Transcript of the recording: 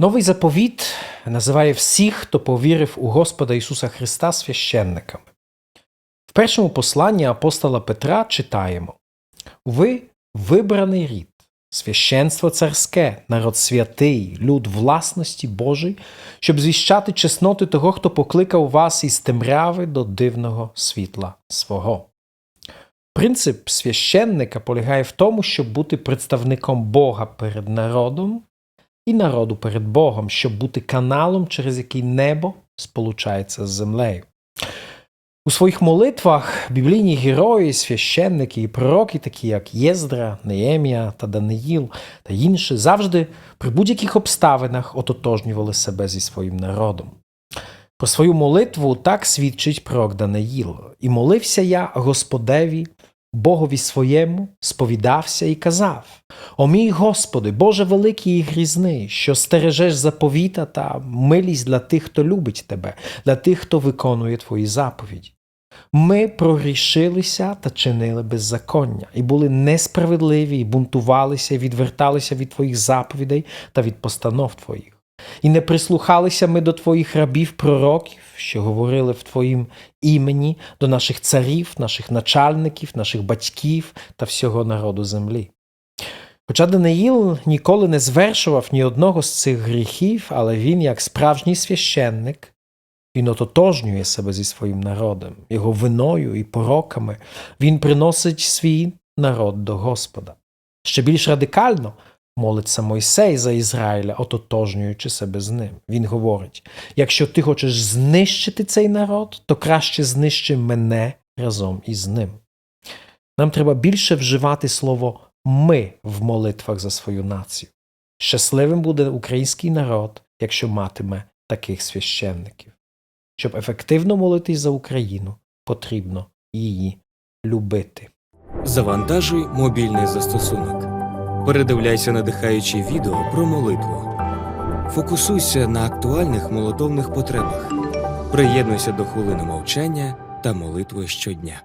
Новий заповіт називає всіх, хто повірив у Господа Ісуса Христа священниками. В першому посланні апостола Петра читаємо: Ви вибраний рід, священство царське, народ святий, люд власності Божий, щоб звіщати чесноти того, хто покликав вас із темряви до дивного світла свого. Принцип священника полягає в тому, щоб бути представником Бога перед народом і народу перед Богом, щоб бути каналом, через який небо сполучається з землею. У своїх молитвах біблійні герої, священники і пророки, такі як Єздра, Неємія та Даниїл та інші, завжди при будь-яких обставинах ототожнювали себе зі своїм народом. Про свою молитву так свідчить пророк Даниїл. І молився я Господеві, Богові своєму, сповідався і казав: О мій Господи, Боже великий і грізний, що стережеш заповіта та милість для тих, хто любить Тебе, для тих, хто виконує Твої заповіді. Ми прогрішилися та чинили беззаконня, і були несправедливі, і бунтувалися, і відверталися від Твоїх заповідей та від постанов Твоїх. І не прислухалися ми до Твоїх рабів, пророків, що говорили в Твоїм імені до наших царів, наших начальників, наших батьків та всього народу землі. Хоча Даниїл ніколи не звершував ні одного з цих гріхів, але він, як справжній священник, він ототожнює себе зі своїм народом, його виною і пороками, він приносить свій народ до Господа. Ще більш радикально молиться Мойсей за Ізраїля, ототожнюючи себе з ним. Він говорить: якщо ти хочеш знищити цей народ, то краще знищи мене разом із ним. Нам треба більше вживати слово ми в молитвах за свою націю. Щасливим буде український народ, якщо матиме таких священників. Щоб ефективно молитись за Україну, потрібно її любити. Завантажуй мобільний застосунок. Передивляйся надихаючі відео про молитву. Фокусуйся на актуальних молитовних потребах. Приєднуйся до хвилини мовчання та молитви щодня.